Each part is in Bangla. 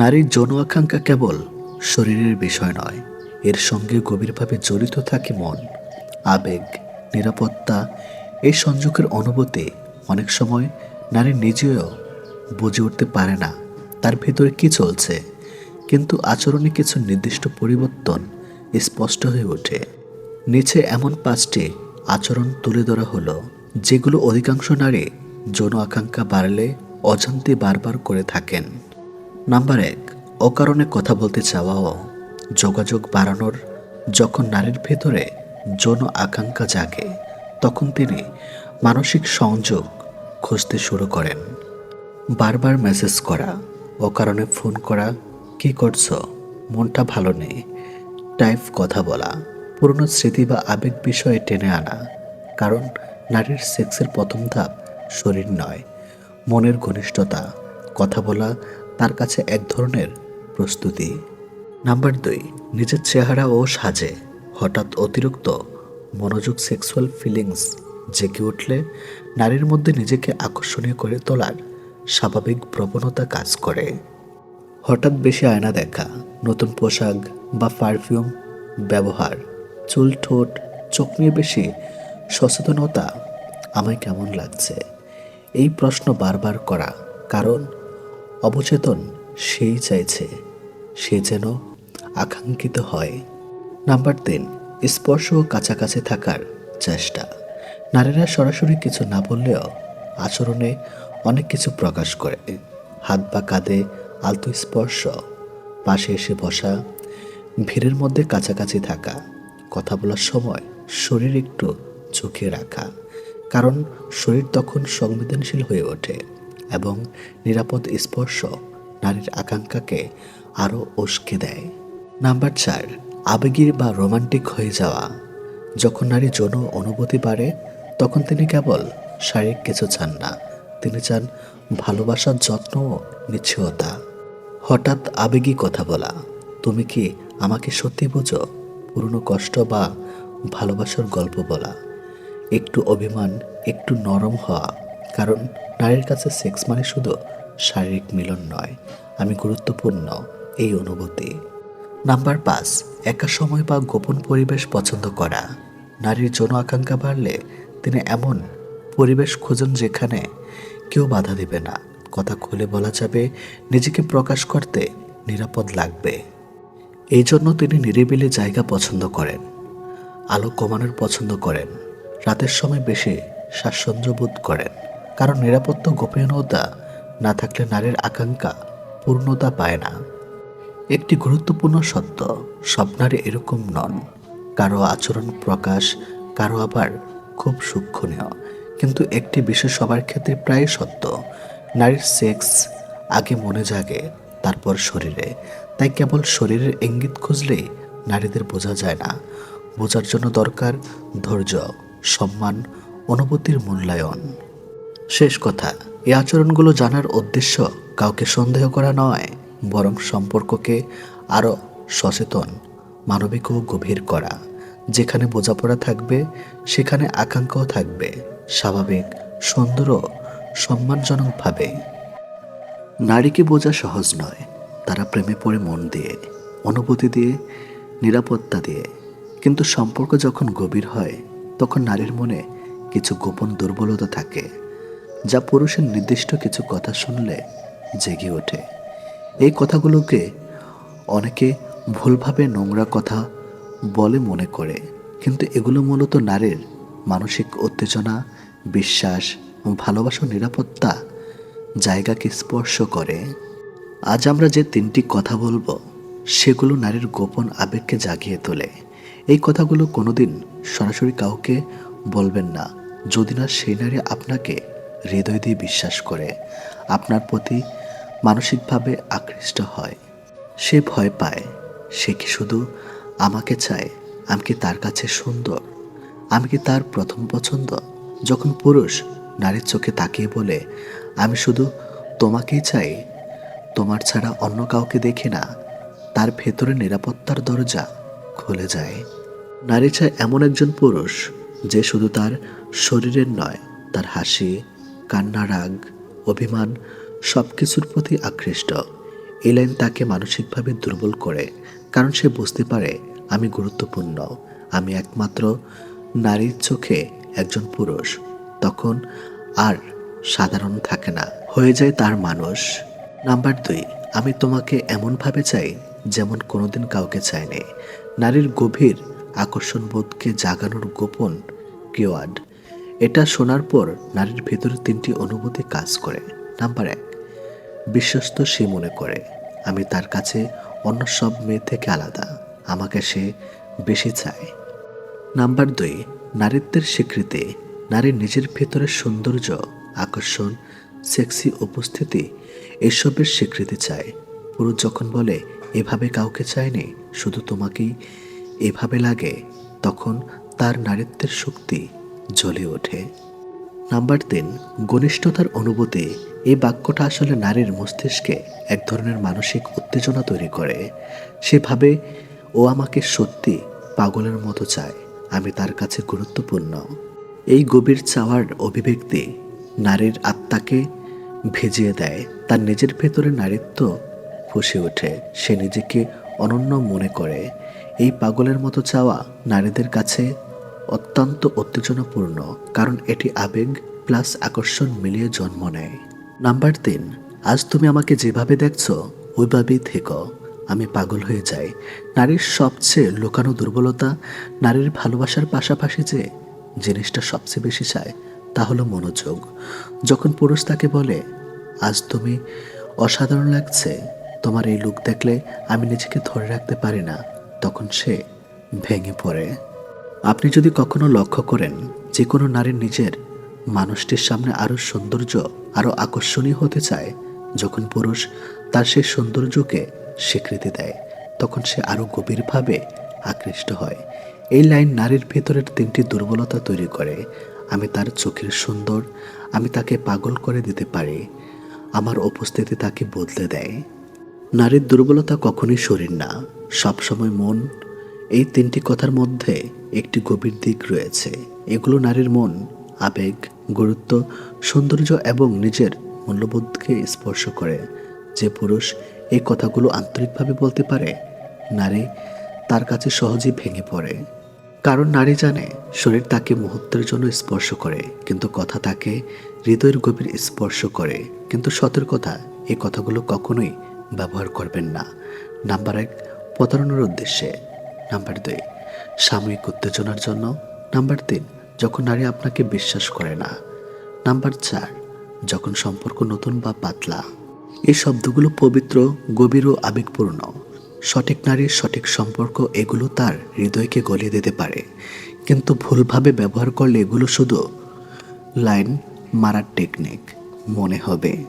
নারীর যৌন আকাঙ্ক্ষা কেবল শরীরের বিষয় নয়, এর সঙ্গে গভীরভাবে জড়িত থাকে মন, আবেগ, নিরাপত্তা, এই সংযোগের অনুভূতি। অনেক সময় নারী নিজেও বুঝে উঠতে পারে না তার ভেতরে কি চলছে, কিন্তু আচরণে কিছু নির্দিষ্ট পরিবর্তন স্পষ্ট হয়ে ওঠে। নিচে এমন পাঁচটি আচরণ তুলে ধরা হলো, যেগুলো অধিকাংশ নারী যৌন আকাঙ্ক্ষা বাড়লে অজান্তে বারবার করে থাকেন। নাম্বার এক, অকারণে কথা বলতে চাওয়াও। যোগাযোগ বাড়ানোর, যখন নারীর ভেতরে যৌন আকাঙ্ক্ষা জাগে, তখন তিনি মানসিক সংযোগ খুঁজতে শুরু করেন। বারবার মেসেজ করা, অকারণে ফোন করা, কি করছ? মনটা ভালো নেই। টাইপ কথা বলা, পুরনো স্মৃতি বা আবেগ বিষয়ে টেনে আনা, কারণ নারীর সেক্সের প্রথম ধাপ শরীর নয়, মনের ঘনিষ্ঠতা, কথা বলা তার কাছে এক ধরনের প্রস্তুতি। নাম্বার দুই, নিজের চেহারা ও সাজে। হঠাৎ অতিরিক্ত মনোযোগ সেক্সুয়াল ফিলিংস জেগে উঠলে নারীর মধ্যে নিজেকে আকর্ষণীয় করে তোলার স্বাভাবিক প্রবণতা কাজ করে। হঠাৎ বেশি আয়না দেখা, নতুন পোশাক বা পারফিউম ব্যবহার, চুল ঠোঁট, চোখ নিয়ে বেশি সচেতনতা আমায় কেমন লাগছে? এই প্রশ্ন বারবার করা কারণ অবচেতন, সেই চাইছে, সে যেন আকাঙ্ক্ষিত হয়। নাম্বার তিন, স্পর্শ ও কাছাকাছি থাকার চেষ্টা। নারীরা সরাসরি কিছু না বললেও আচরণে অনেক কিছু প্রকাশ করে। হাত বা কাঁধে আলতো স্পর্শ, পাশে এসে বসা, ভিড়ের মধ্যে কাছাকাছি থাকা, কথা বলার সময় শরীর একটু ঝুঁকিয়ে রাখা, কারণ শরীর তখন সংবেদনশীল হয়ে ওঠে। এবং নিরাপদ স্পর্শ নারীর আকাঙ্ক্ষাকে আরও উস্কে দেয়। নাম্বার চার, আবেগীর বা রোমান্টিক হয়ে যাওয়া। যখন নারী যৌন অনুভূতি বাড়ে, তখন তিনি কেবল শারীরিক কিছু চান না, তিনি চান ভালোবাসার যত্ন ও নিশ্চয়তা। হঠাৎ আবেগী কথা বলা, তুমি কি আমাকে সত্যি বুঝো? পুরনো কষ্ট বা ভালোবাসার গল্প বলা। একটু অভিমান, একটু নরম হওয়া। কারণ নারীর কাছে সেক্স মানে শুধু শারীরিক মিলন নয়, আমি গুরুত্বপূর্ণ এই অনুভূতি। নাম্বার পাঁচ, একা সময় বা গোপন পরিবেশ পছন্দ করা। নারীর যৌন আকাঙ্ক্ষা বাড়লে তিনি এমন পরিবেশ খুঁজেন যেখানে কেউ বাধা দেবে না। কথা খুলে বলা যাবে, নিজেকে প্রকাশ করতে নিরাপদ লাগবে। এই জন্য তিনি নিরিবিলি জায়গা পছন্দ করেন, আলো কমানোর পছন্দ করেন, রাতের সময় বেশি স্বাচ্ছন্দ্য বোধ করেন। কারণ নিরাপত্তা গোপনীয়তা না থাকলে নারীর আকাঙ্ক্ষা পূর্ণতা পায় না। একটি গুরুত্বপূর্ণ সত্য, সব নারী এরকম নন। কারও আচরণ প্রকাশ, কারও আবার খুব সূক্ষ্মণীয়। কিন্তু একটি বিশেষ সবার ক্ষেত্রে প্রায় সত্য, নারীর সেক্স আগে মনে জাগে, তারপর শরীরে। তাই কেবল শরীরের ইঙ্গিত খুঁজলেই নারীদের বোঝা যায় না। বোঝার জন্য দরকার ধৈর্য, সম্মান, অনুভূতির মূল্যায়ন। শেষ কথা, এই আচরণগুলো জানার উদ্দেশ্য কাউকে সন্দেহ করা নয়, বরং সম্পর্ককে আরও সচেতন, মানবিক ও গভীর করা। যেখানে বোঝাপড়া থাকবে, সেখানে আকাঙ্ক্ষাও থাকবে, স্বাভাবিক, সুন্দর ও সম্মানজনকভাবে। নারীকে বোঝা সহজ নয়, তারা প্রেমে পড়ে মন দিয়ে, অনুভূতি দিয়ে, নিরাপত্তা দিয়ে। কিন্তু সম্পর্ক যখন গভীর হয়, তখন নারীর মনে কিছু গোপন দুর্বলতা থাকে। যা পুরুষের নির্দিষ্ট কিছু কথা শুনলে জেগে ওঠে। এই কথাগুলোকে অনেকে ভুলভাবে নোংরা কথা বলে মনে করে, কিন্তু এগুলো মূলত নারীর মানসিক উত্তেজনা, বিশ্বাস ও ভালোবাসা, নিরাপত্তা, জায়গাকে স্পর্শ করে। আজ আমরা যে তিনটি কথা বলব, সেগুলো নারীর গোপন আবেগকে জাগিয়ে তোলে। এই কথাগুলো কোনোদিন সরাসরি কাউকে বলবেন না। যদি না সেই নারী আপনাকে হৃদয় দিয়ে বিশ্বাস করে আপনার প্রতি মানসিকভাবে আকৃষ্ট হয়। সে ভয় পায়, সে কি শুধু আমাকে চায়, আমি কি তার কাছে সুন্দর, আমি কি তার প্রথম পছন্দ? যখন পুরুষ নারীর চোখে তাকিয়ে বলে, আমি শুধু তোমাকেই চাই, তোমার ছাড়া অন্য কাউকে দেখি না তার ভেতরে নিরাপত্তার দরজা খুলে যায়। নারী চায় এমন একজন পুরুষ যে শুধু তার শরীরের নয়, তার হাসি কান্না, রাগ, অভিমান সব কিছুর প্রতি আকৃষ্ট। এই লাইন তাকে মানসিকভাবে দুর্বল করে, কারণ সে বুঝতে পারে, আমি গুরুত্বপূর্ণ, আমি একমাত্র নারীর চোখে একজন পুরুষ। তখন আর সাধারণ থাকে না, হয়ে যায় তার মানুষ। নাম্বার দুই, আমি তোমাকে এমনভাবে চাই যেমন কোনোদিন কাউকে চাইনি। নারীর গভীর আকর্ষণ বোধকে জাগানোর গোপন কিওয়ার্ড এটা শোনার পর নারীর ভেতরে তিনটি অনুভূতি কাজ করে। নাম্বার এক, বিশ্বস্ত সে মনে করে, আমি তার কাছে অন্য সব মেয়ে থেকে আলাদা, আমাকে সে বেশি চায়। নাম্বার দুই, নারীত্বের স্বীকৃতি নারীর নিজের ভেতরের সৌন্দর্য, আকর্ষণ, সেক্সি উপস্থিতি, এসবের স্বীকৃতি চায়। পুরুষ যখন বলে, এভাবে কাউকে চায়নি শুধু তোমাকেই এভাবে লাগে, তখন তার নারীত্বের শক্তি জ্বলে ওঠে। নাম্বার তিন, ঘনিষ্ঠতার অনুভূতি। এই বাক্যটা আসলে নারীর মস্তিষ্কে এক ধরনের মানসিক উত্তেজনা তৈরি করে। সেভাবে ও আমাকে সত্যি পাগলের মতো চায়। আমি তার কাছে গুরুত্বপূর্ণ। এই গভীর চাওয়ার অভিব্যক্তি নারীর আত্মাকে ভেজিয়ে দেয়। তার নিজের ভেতরে নারীত্ব ফুসে ওঠে। সে নিজেকে অনন্য মনে করে। এই পাগলের মতো চাওয়া নারীদের কাছে অত্যন্ত উত্তেজনাপূর্ণ, কারণ এটি আবেগ প্লাস আকর্ষণ মিলিয়ে জন্ম নেয়। নাম্বার তিন, আজ তুমি আমাকে যেভাবে দেখছ, ওইভাবেই থেকো। আমি পাগল হয়ে যাই। নারীর সবচেয়ে লুকানো দুর্বলতা, নারীর ভালোবাসার পাশাপাশি যে জিনিসটা সবচেয়ে বেশি চায়, তা হলো মনোযোগ। যখন পুরুষ তাকে বলে, আজ তুমি অসাধারণ লাগছে, তোমার এই লুক দেখলে আমি নিজেকে ধরে রাখতে পারি না, তখন সে ভেঙে পড়ে। আপনি যদি কখনো লক্ষ্য করেন যে কোনো নারীর নিজের, মানুষটির সামনে আরও সৌন্দর্য আরও আকর্ষণীয় হতে চায়, যখন পুরুষ তার সেই সৌন্দর্যকে স্বীকৃতি দেয়, তখন সে আরও গভীরভাবে আকৃষ্ট হয়। এই লাইন নারীর ভেতরের তিনটি দুর্বলতা তৈরি করে। আমি তার চোখের সুন্দর, আমি তাকে পাগল করে দিতে পারি, আমার উপস্থিতি তাকে বদলে দেয়। নারীর দুর্বলতা কখনোই শরীর না, সবসময় মন এই তিনটি কথার মধ্যে একটি গভীর দিক রয়েছে। এগুলো নারীর মন, আবেগ, গুরুত্ব, সৌন্দর্য এবং নিজের মূল্যবোধকে স্পর্শ করে। যে পুরুষ এই কথাগুলো আন্তরিকভাবে বলতে পারে, নারী তার কাছে সহজেই ভেঙে পড়ে। কারণ নারী জানে, শরীর তাকে মুহূর্তের জন্য স্পর্শ করে, কিন্তু কথা তাকে হৃদয়ের গভীর স্পর্শ করে। কিন্তু সতর্কতা এই কথাগুলো কখনোই ব্যবহার করবেন না। নাম্বার এক, প্রতারণার উদ্দেশ্যে। নাম্বার দুই সাময়িক উত্তেজনার জন্য নাম্বার তিন, যখন নারী আপনাকে বিশ্বাস করে না। নাম্বার চার, যখন সম্পর্ক নতুন বা পাতলা। এই শব্দগুলো পবিত্র, গভীর ও আবেগপূর্ণ। সঠিক নারীর সঠিক সম্পর্ক, এগুলো তার হৃদয়কে গলিয়ে দিতে পারে। কিন্তু ভুলভাবে ব্যবহার করলে এগুলো শুধু লাইন মারার টেকনিক, মনে হবে।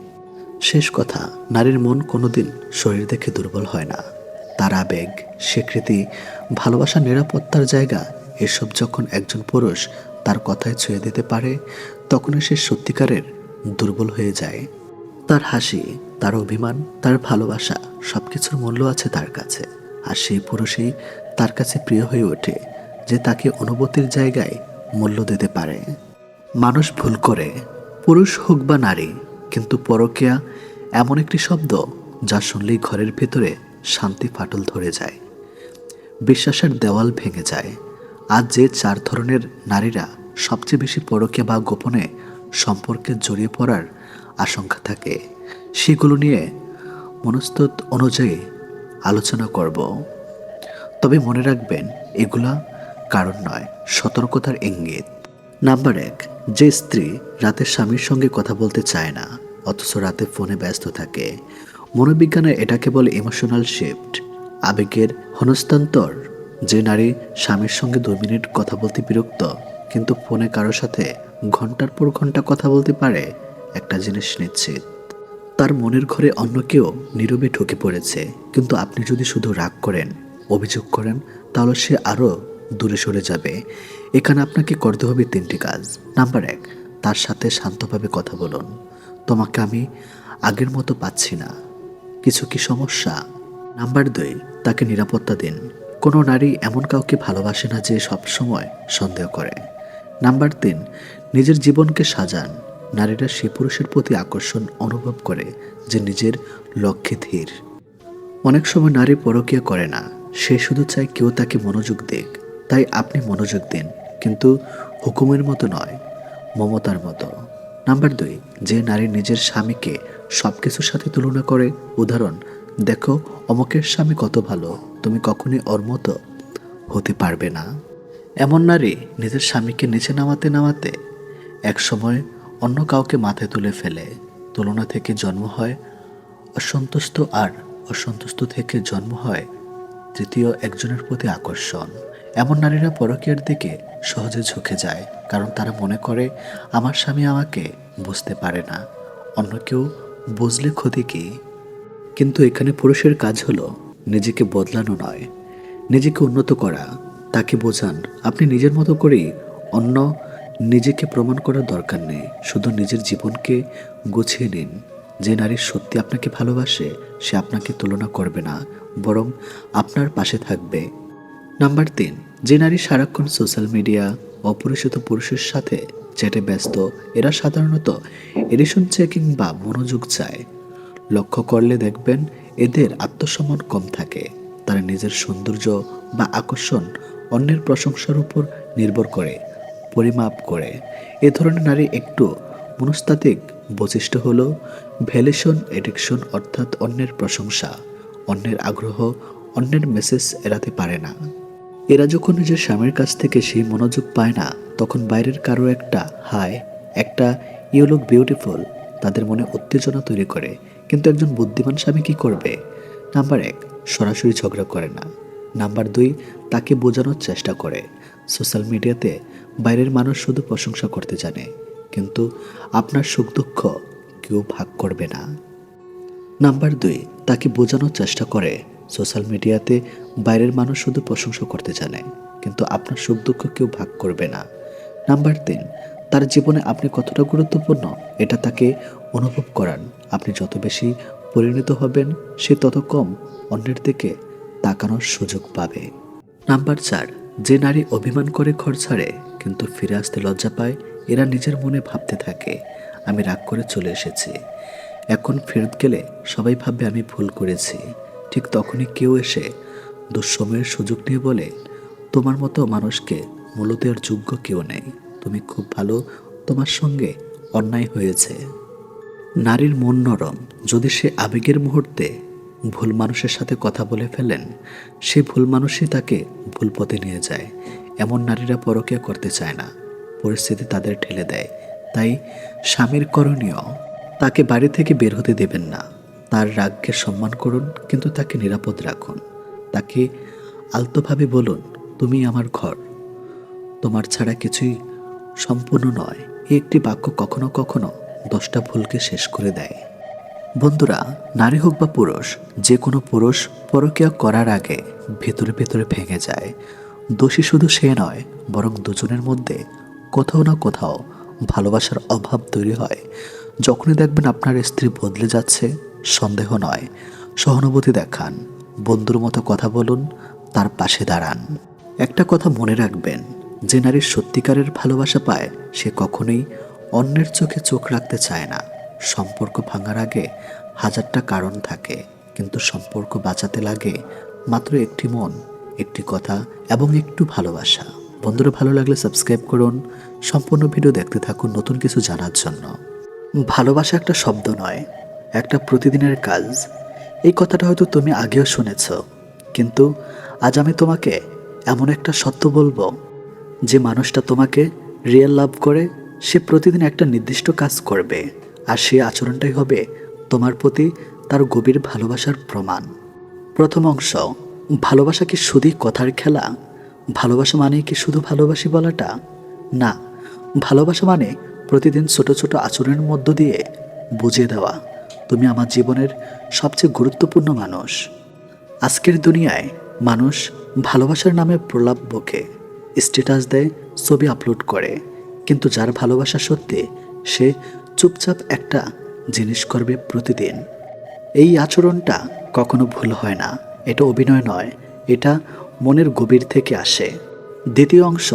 শেষ কথা, নারীর মন কোনোদিন শরীর দেখে দুর্বল হয় না। তার আবেগ, স্বীকৃতি, ভালোবাসা, নিরাপত্তার জায়গা, এসব যখন একজন পুরুষ তার কথায় ছুঁয়ে দিতে পারে, তখনই সে সত্যিকারের দুর্বল হয়ে যায়। তার হাসি, তার অভিমান, তার ভালোবাসা সব কিছুর মূল্য আছে তার কাছে। আর সেই পুরুষই তার কাছে প্রিয় হয়ে ওঠে, যে তাকে অনুভূতির জায়গায় মূল্য দিতে পারে। মানুষ ভুল করে, পুরুষ হোক বা নারী, কিন্তু পরকীয়া এমন একটি শব্দ যা শুনলেই ঘরের ভেতরে শান্তি ফাটল ধরে যায়। বিশ্বাসের দেওয়াল ভেঙে যায়। আজ যে চার ধরনের নারীরা সবচেয়ে বেশি পরকীয়া বা গোপনে সম্পর্কে জড়িয়ে পড়ার আশঙ্কা থাকে, সেগুলো নিয়ে মনস্তত অনুযায়ী আলোচনা করব। তবে মনে রাখবেন, এগুলা কারণ নয়, সতর্কতার ইঙ্গিত। নাম্বার এক, যে স্ত্রী রাতে স্বামীর সঙ্গে কথা বলতে চায় না, অথচ রাতে ফোনে ব্যস্ত থাকে মনোবিজ্ঞানে এটাকে বলে ইমোশনাল শিফট আবেগের হনস্তান্তর, যে নারী স্বামীর সঙ্গে দুই মিনিট কথা বলতে বিরক্ত, কিন্তু ফোনে কারোর সাথে ঘণ্টার পর ঘণ্টা কথা বলতে পারে, একটা জিনিস নিশ্চিত। তার মনের ঘরে অন্য কেউ নীরবে ঢুকে পড়েছে, কিন্তু আপনি যদি শুধু রাগ করেন, অভিযোগ করেন, তাহলে সে আরও দূরে সরে যাবে। এখানে আপনাকে করতে হবে তিনটি কাজ। নাম্বার এক, তার সাথে শান্তভাবে কথা বলুন। তোমাকে আমি আগের মতো পাচ্ছি না। কিছু কি সমস্যা? নাম্বার দুই, তাকে নিরাপত্তা দিন। কোনো নারী এমন কাউকে ভালোবাসে না যে সব সময় সন্দেহ করে। নাম্বার তিন, নিজের জীবনকে সাজান। নারীরা সে পুরুষের প্রতি আকর্ষণ অনুভব করে যে নিজের লক্ষ্যে ধীর। অনেক সময় নারী পরকীয়া করে না। সে শুধু চায় কেউ তাকে মনোযোগ দিক। তাই আপনি মনোযোগ দিন, কিন্তু হুকুমের মতো নয়, মমতার মতো। নাম্বার দুই, যে নারী নিজের স্বামীকে সব কিছুর সাথে তুলনা করে। উদাহরণ, দেখো, অমকের স্বামী কত ভালো, তুমি কখনই ওর মতো হতে পারবে না। এমন নারী নিজের স্বামীকে নিচে নামাতে নামাতে এক সময় অন্য কাউকে মাথায় তুলে ফেলে। তুলনা থেকে জন্ম হয় অসন্তুষ্ট আর অসন্তুষ্ট থেকে জন্ম হয় তৃতীয় একজনের প্রতি আকর্ষণ। এমন নারীরা পরকীয়ার দিকে সহজে ঝুঁকে যায়, কারণ তারা মনে করে, আমার স্বামী আমাকে বুঝতে পারে না। অন্য কেউ বুঝলে ক্ষতি কি? কিন্তু এখানে পুরুষের কাজ হলো নিজেকে বদলানো নয়। নিজেকে উন্নত করা, তাকে বোঝান। আপনি নিজের মতো করেই অন্য নিজেকে প্রমাণ করার দরকার নেই। শুধু নিজের জীবনকে গুছিয়ে নিন। যে নারী সত্যি আপনাকে ভালোবাসে, সে আপনাকে তুলনা করবে না, বরং আপনার পাশে থাকবে। নাম্বার তিন, যে নারী সারাক্ষণ সোশ্যাল মিডিয়া অপরিচিত পুরুষের সাথে চ্যাটে ব্যস্ত। এরা সাধারণত এডিশন চেকিং বা মনোযোগ চায়। লক্ষ্য করলে দেখবেন এদের আত্মসম্মান কম থাকে। তারা নিজের সৌন্দর্য বা আকর্ষণ অন্যের প্রশংসার উপর নির্ভর করে, পরিমাপ করে। এ ধরনের নারী একটু মনস্তাত্ত্বিক বৈশিষ্ট্য হলো ভ্যালেশন এডিকশন অর্থাৎ অন্যের প্রশংসা, অন্যের আগ্রহ, অন্যের মেসেজ এড়াতে পারে না। এরা যখন নিজের স্বামীর কাছ থেকে সেই মনোযোগ পায় না, তখন বাইরের কারও একটা হাই একটা ইউ লুক বিউটিফুল তাদের মনে উত্তেজনা তৈরি করে। কিন্তু একজন বুদ্ধিমান স্বামী কি করবে? নাম্বার এক, সরাসরি ঝগড়া করে না। নাম্বার দুই, তাকে বোঝানোর চেষ্টা করে। সোশ্যাল মিডিয়াতে বাইরের মানুষ শুধু প্রশংসা করতে জানে, কিন্তু আপনার সুখ দুঃখ কেউ ভাগ করবে না। নাম্বার দুই, তাকে বোঝানোর চেষ্টা করে। সোশ্যাল মিডিয়াতে বাইরের মানুষ শুধু প্রশংসা করতে জানে, কিন্তু আপনার সুখ দুঃখ কেউ ভাগ করবে না। নাম্বার তিন, তার জীবনে আপনি কতটা গুরুত্বপূর্ণ, এটা তাকে অনুভব করান। আপনি যত বেশি পরিণত হবেন, সে তত কম অন্যের দিকে তাকানোর সুযোগ পাবে। নাম্বার চার, যে নারী অভিমান করে ঘর ছাড়ে, কিন্তু ফিরে আসতে লজ্জা পায়, এরা নিজের মনে ভাবতে থাকে, আমি রাগ করে চলে এসেছি। এখন ফেরত গেলে সবাই ভাববে আমি ভুল করেছি। ঠিক তখনই কেউ এসে দুঃসময়ের সুযোগ নিয়ে বলে, তোমার মতো মানুষকে মূল্য দেওয়ার যোগ্য কেউ নেই। তুমি খুব ভালো, তোমার সঙ্গে অন্যায় হয়েছে। নারীর মন নরম। যদি সে আবেগের মুহূর্তে ভুল মানুষের সাথে কথা বলে ফেলেন, সে ভুল মানুষই তাকে ভুল পথে নিয়ে যায়। এমন নারীরা পরকীয়া করতে চায় না। পরিস্থিতি তাদের ঠেলে দেয়। তাই স্বামীর করণীয়, তাকে বাড়ি থেকে বের হতে দেবেন না। তার রাগকে সম্মান করুন, কিন্তু তাকে নিরাপদ রাখুন। তাকে আলতোভাবে বলুন, তুমি আমার ঘর। তোমার ছাড়া কিছুই সম্পূর্ণ নয়। এই একটি বাক্য কখনো কখনো দশটা ভুলকে শেষ করে দেয়। বন্ধুরা, নারী হোক বা পুরুষ, যে কোনো পুরুষ পরকীয়া করার আগে ভেতরে ভেতরে ভেঙে যায়। দোষী শুধু সে নয়, বরং দুজনের মধ্যে কোথাও না কোথাও ভালোবাসার অভাব তৈরি হয়। যখনই দেখবেন আপনার স্ত্রী বদলে যাচ্ছে, সন্দেহ নয়। সহানুভূতি দেখান, বন্ধুর মতো কথা বলুন, তার পাশে দাঁড়ান। একটা কথা মনে রাখবেন, যে নারীর সত্যিকারের ভালোবাসা পায়, সে কখনোই অন্যের চোখে চোখ রাখতে চায় না। সম্পর্ক ভাঙার আগে হাজারটা কারণ থাকে, কিন্তু সম্পর্ক বাঁচাতে লাগে মাত্র একটি মন, একটি কথা এবং একটু ভালোবাসা। বন্ধুরা ভালো লাগলে সাবস্ক্রাইব করুন। সম্পূর্ণ ভিডিও দেখতে থাকুন নতুন কিছু জানার জন্য। ভালোবাসা একটা শব্দ নয়, একটা প্রতিদিনের কাজ। এই কথাটা হয়তো তুমি আগেও শুনেছ, কিন্তু আজ আমি তোমাকে এমন একটা সত্য বলব, যে মানুষটা তোমাকে রিয়েল লাভ করে, সে প্রতিদিন একটা নির্দিষ্ট কাজ করবে, আর সে আচরণটাই হবে তোমার প্রতি তার গভীর ভালোবাসার প্রমাণ। প্রথম অংশ, ভালোবাসা কি শুধুই কথার খেলা? ভালোবাসা মানে কি শুধু ভালোবাসি বলাটা? না, ভালোবাসা মানে প্রতিদিন ছোট ছোট আচরণের মধ্য দিয়ে বুঝিয়ে দেওয়া, তুমি আমার জীবনের সবচেয়ে গুরুত্বপূর্ণ মানুষ। আজকের দুনিয়ায় মানুষ ভালোবাসার নামে প্রলাপ বকে স্ট্যাটাস দেয়, ছবি আপলোড করে। কিন্তু যার ভালোবাসা সত্যি, সে চুপচাপ একটা জিনিস করবে প্রতিদিন। এই আচরণটা কখনো ভুল হয় না, এটা অভিনয় নয়, এটা মনের গভীর থেকে আসে। দ্বিতীয় অংশ,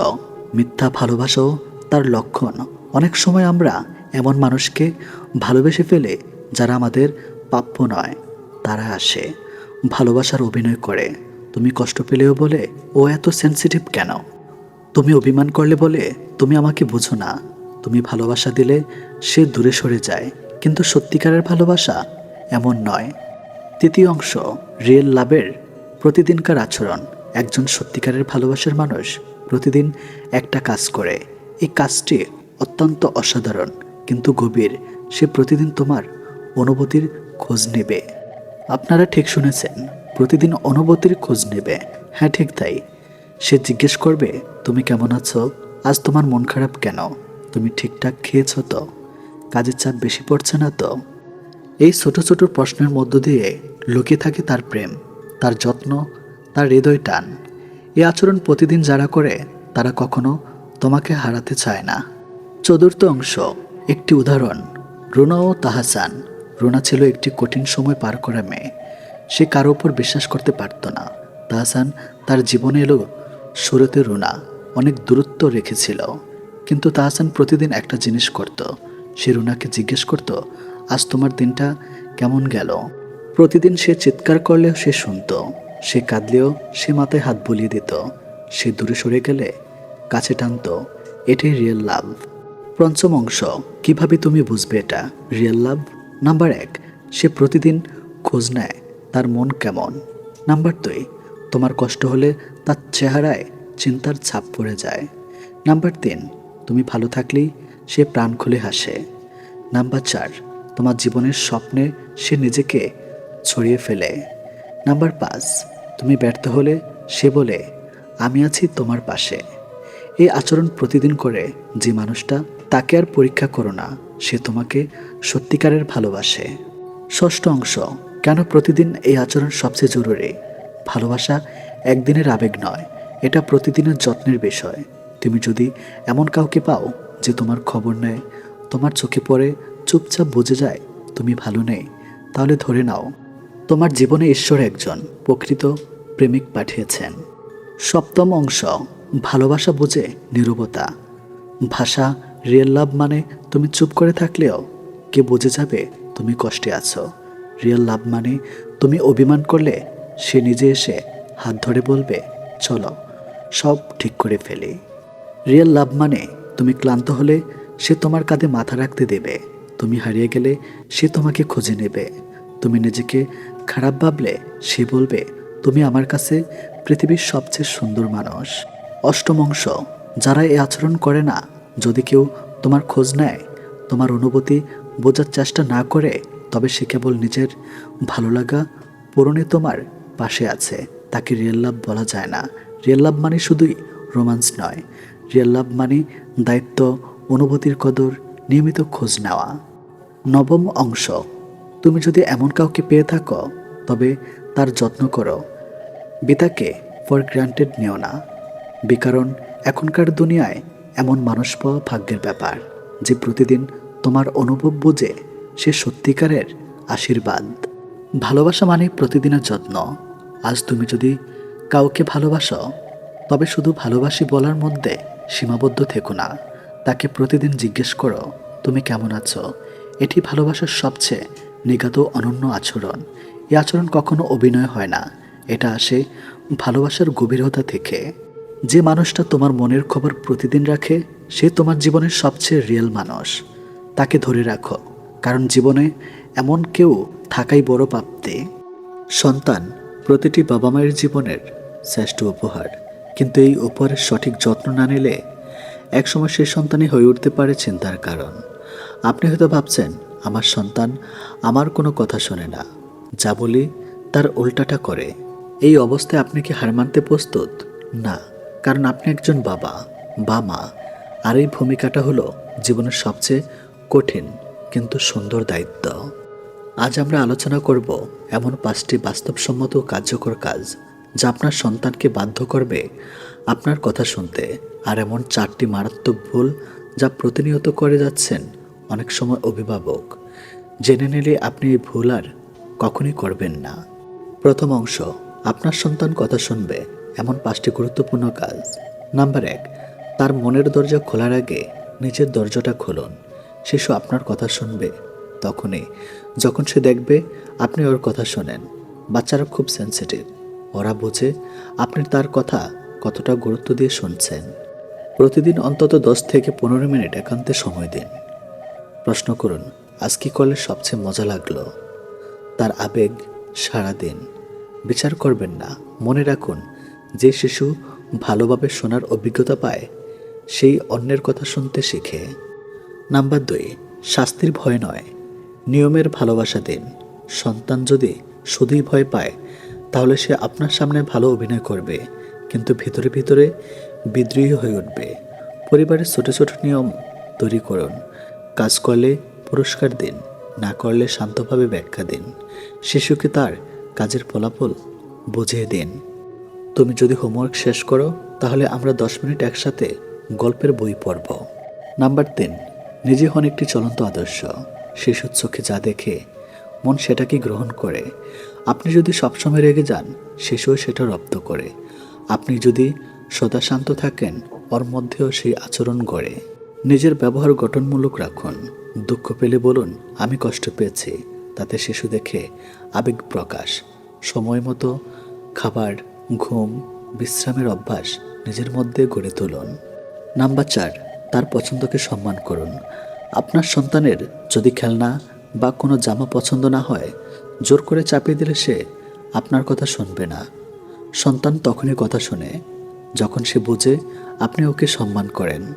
মিথ্যা ভালোবাসাও তার লক্ষণ। অনেক সময় আমরা এমন মানুষকে ভালোবেসে ফেলে যারা আমাদের প্রাপ্য নয়, তারা আসে, ভালোবাসার অভিনয় করে। তুমি কষ্ট পেলেও বলে, ও এত সেন্সিটিভ কেন? তুমি অভিমান করলে বলে, তুমি আমাকে বুঝো না। তুমি ভালোবাসা দিলে সে দূরে সরে যায়। কিন্তু সত্যিকারের ভালোবাসা এমন নয়। তৃতীয় অংশ রিয়েল লাভের প্রতিদিনকার আচরণ। একজন সত্যিকারের ভালোবাসার মানুষ প্রতিদিন একটা কাজ করে। এই কাজটি অত্যন্ত অসাধারণ, কিন্তু গভীর। সে প্রতিদিন তোমার অনুভূতির খোঁজ নেবে। আপনারা ঠিক শুনেছেন, প্রতিদিন অনুভূতির খোঁজ নেবে। হ্যাঁ ঠিক তাই। সে জিজ্ঞেস করবে, তুমি কেমন আছো? আজ তোমার মন খারাপ কেন? তুমি ঠিকঠাক খেয়েছো তো? কাজের চাপ বেশি পড়ছে না তো? এই ছোট ছোট প্রশ্নের মধ্য দিয়ে লুকিয়ে থাকে তার প্রেম, তার যত্ন, তার হৃদয় টান। এই আচরণ প্রতিদিন যারা করে, তারা কখনো তোমাকে হারাতে চায় না। চতুর্থ অংশ, একটি উদাহরণ, রুনা ও তাহাসান। রুনা ছিল একটি কঠিন সময় পার করা মেয়ে। সে কারও উপর বিশ্বাস করতে পারত না। তাহাসান তার জীবনে এলো শুরুতে রুনা, অনেক দূরত্ব রেখেছিল। কিন্তু তাহসান প্রতিদিন একটা জিনিস করত। সে রুনাকে জিজ্ঞেস করত, আজ তোমার দিনটা কেমন গেল? প্রতিদিন সে চিৎকার করলেও সে শুনত। সে কাঁদলেও সে মাথায় হাত বুলিয়ে দিত। সে দূরে সরে গেলে, কাছে টানত, এটাই রিয়েল লাভ পঞ্চম অংশ। কীভাবে তুমি বুঝবে এটা? রিয়েল লাভ নাম্বার এক, সে প্রতিদিন খোঁজ নেয় তার মন কেমন। নাম্বার দুই, তোমার কষ্ট হলে তার চেহারায় চিন্তার ছাপ পড়ে যায়। নাম্বার তিন, তুমি ভালো থাকলেই সে প্রাণ খুলে হাসে। নাম্বার চার, তোমার জীবনের স্বপ্নে সে নিজেকে ছড়িয়ে ফেলে। নাম্বার পাঁচ, তুমি ব্যর্থ হলে সে বলে, আমি আছি তোমার পাশে। এই আচরণ প্রতিদিন করে যে মানুষটা তাকে আর পরীক্ষা করো না, সে তোমাকে সত্যিকারের ভালোবাসে। ষষ্ঠ অংশ, কেন প্রতিদিন এই আচরণ সবচেয়ে জরুরি? ভালোবাসা একদিনের আবেগ নয়, এটা প্রতিদিনের যত্নের বিষয়। তুমি যদি এমন কাউকে পাও যে তোমার খবর নেয়, তোমার চোখে পড়ে চুপচাপ বুঝে যায়, তুমি ভালো নেই তাহলে ধরে নাও, তোমার জীবনে ঈশ্বর একজন, প্রকৃত প্রেমিক পাঠিয়েছেন। সপ্তম অংশ, ভালোবাসা বোঝে নীরবতা। ভাষা রিয়েল লাভ মানে তুমি চুপ করে থাকলেও কে বুঝে যাবে তুমি কষ্টে আছো। রিয়েল লাভ মানে তুমি অভিমান করলে সে নিজে এসে হাত ধরে বলবে, চলো, সব ঠিক করে ফেলি। রিয়েল লাভ মানে তুমি ক্লান্ত হলে সে তোমার কাঁধে মাথা রাখতে দেবে। তুমি হারিয়ে গেলে সে তোমাকে খুঁজে নেবে। তুমি নিজেকে খারাপ ভাবলে সে বলবে, তুমি আমার কাছে পৃথিবীর সবচেয়ে সুন্দর মানুষ। অষ্টম অংশ, যারা এই আচরণ করে না যদি কেউ তোমার খোঁজ নেয়, তোমার অনুভূতি বোঝার চেষ্টা না করে, তবে সে কেবল নিজের ভালো লাগা পূরণে তোমার পাশে আছে। তাকে রিয়েল লাভ বলা যায় না। রিয়েল লাভ মানে শুধুই রোমান্স নয়। রিয়েল লাভ মানে দায়িত্ব, অনুভূতির কদর, নিয়মিত খোঁজ নেওয়া। নবম অংশ, তুমি যদি এমন কাউকে পেয়ে থাকো, তবে তার যত্ন করো। বিতাকে ফর গ্রান্টেড নিও না। বিকারণ এখনকার দুনিয়ায় এমন মানুষ পাওয়া ভাগ্যের ব্যাপার যে প্রতিদিন তোমার অনুভব বুঝে সে সত্যিকারের আশীর্বাদ। ভালোবাসা মানে প্রতিদিনের যত্ন। আজ তুমি যদি কাউকে ভালোবাসো, তবে শুধু ভালোবাসি বলার মধ্যে সীমাবদ্ধ থেকো না। তাকে প্রতিদিন জিজ্ঞেস করো, তুমি কেমন আছো? এটি ভালোবাসার সবচেয়ে নিগাত অনন্য আচরণ। এই আচরণ কখনো অভিনয় হয় না। এটা আসে ভালোবাসার গভীরতা থেকে। যে মানুষটা তোমার মনের খবর প্রতিদিন রাখে, সে তোমার জীবনের সবচেয়ে রিয়েল মানুষ। তাকে ধরে রাখো, কারণ জীবনে এমন কেউ থাকাই বড় প্রাপ্তি সন্তান, প্রতিটি বাবা মায়ের জীবনের শ্রেষ্ঠ উপহার। কিন্তু এই উপহারের সঠিক যত্ন না নিলে একসময় সেই সন্তানই হয়ে উঠতে পারে চিন্তার কারণ। আপনি হয়তো ভাবছেন, আমার সন্তান আমার কোনো কথা শোনে না। যা বলি তার উল্টাটা করে। এই অবস্থায় আপনি কি হার মানতে প্রস্তুত? না। কারণ আপনি একজন বাবা, বা মা, আর এই ভূমিকাটা হলো জীবনের সবচেয়ে কঠিন কিন্তু সুন্দর দায়িত্ব। আজ আমরা আলোচনা করব এমন পাঁচটি বাস্তবসম্মত কার্যকর কাজ যা আপনার সন্তানকে বাধ্য করবে আপনার কথা শুনতে, আর এমন চারটি মারাত্মক ভুল যা প্রতিনিয়ত করে যাচ্ছেন অনেক সময় অভিভাবক। জেনে নিলে আপনি এই ভুল আর কখনই করবেন না। প্রথম অংশ, আপনার সন্তান কথা শুনবে এমন পাঁচটি গুরুত্বপূর্ণ কাজ। নাম্বার এক, তার মনের দরজা খোলার আগে নিজের দরজাটা খুলুন। শিশু আপনার কথা শুনবে তখনই। যখন সে দেখবে আপনি ওর কথা শোনেন, বাচ্চারা খুব সেন্সিটিভ ওরা বোঝে আপনি তার কথা কতটা গুরুত্ব দিয়ে শুনছেন। প্রতিদিন অন্তত দশ থেকে পনেরো মিনিট একান্তে সময় দিন। প্রশ্ন করুন, আজ কি করলে সবচেয়ে মজা লাগল? তার আবেগ সারা দিন বিচার করবেন না, মনে রাখুন যে শিশু ভালোভাবে শোনার অভিজ্ঞতা পায়, সেই অন্যের কথা শুনতে শিখে। নাম্বার দুই, শাস্তির ভয় নয়। নিয়মের ভালোবাসা দিন। সন্তান যদি শুধুই ভয় পায়, তাহলে সে আপনার সামনে ভালো অভিনয় করবে, কিন্তু ভিতরে ভিতরে বিদ্রোহী হয়ে উঠবে। পরিবারের ছোট ছোট নিয়ম তৈরি করুন। কাজ করলে পুরস্কার দিন, না করলে শান্তভাবে ব্যাখ্যা দিন। শিশুকে তার কাজের ফলাফল বুঝিয়ে দিন। তুমি যদি হোমওয়ার্ক শেষ করো, তাহলে আমরা দশ মিনিট একসাথে গল্পের বই পড়ব। নাম্বার তিন, নিজে হন একটি চলন্ত আদর্শ। শিশুর চোখে যা দেখে মন সেটাকে গ্রহণ করে। আপনি যদি সবসময় রেগে যান, শিশুও সেটা রপ্ত করে। আপনি যদি সদা শান্ত থাকেন, ওর মধ্যেও সেই আচরণ গড়ে। নিজের ব্যবহার গঠনমূলক রাখুন। দুঃখ পেলে বলুন, আমি কষ্ট পেয়েছি। তাতে শিশু দেখে আবেগ প্রকাশ। সময় মতো খাবার ঘুম, বিশ্রামের অভ্যাস নিজের মধ্যে গড়ে তুলুন। নাম্বার চার, তার পছন্দকে সম্মান করুন। আপনার সন্তানের যদি খেলনা বা কোনো জামা পছন্দ না হয়, জোর করে চাপিয়ে দিলে সে আপনার কথা শুনবে না। সন্তান তখনই কথা শোনে, যখন সে বুঝে আপনি ওকে সম্মান করেন।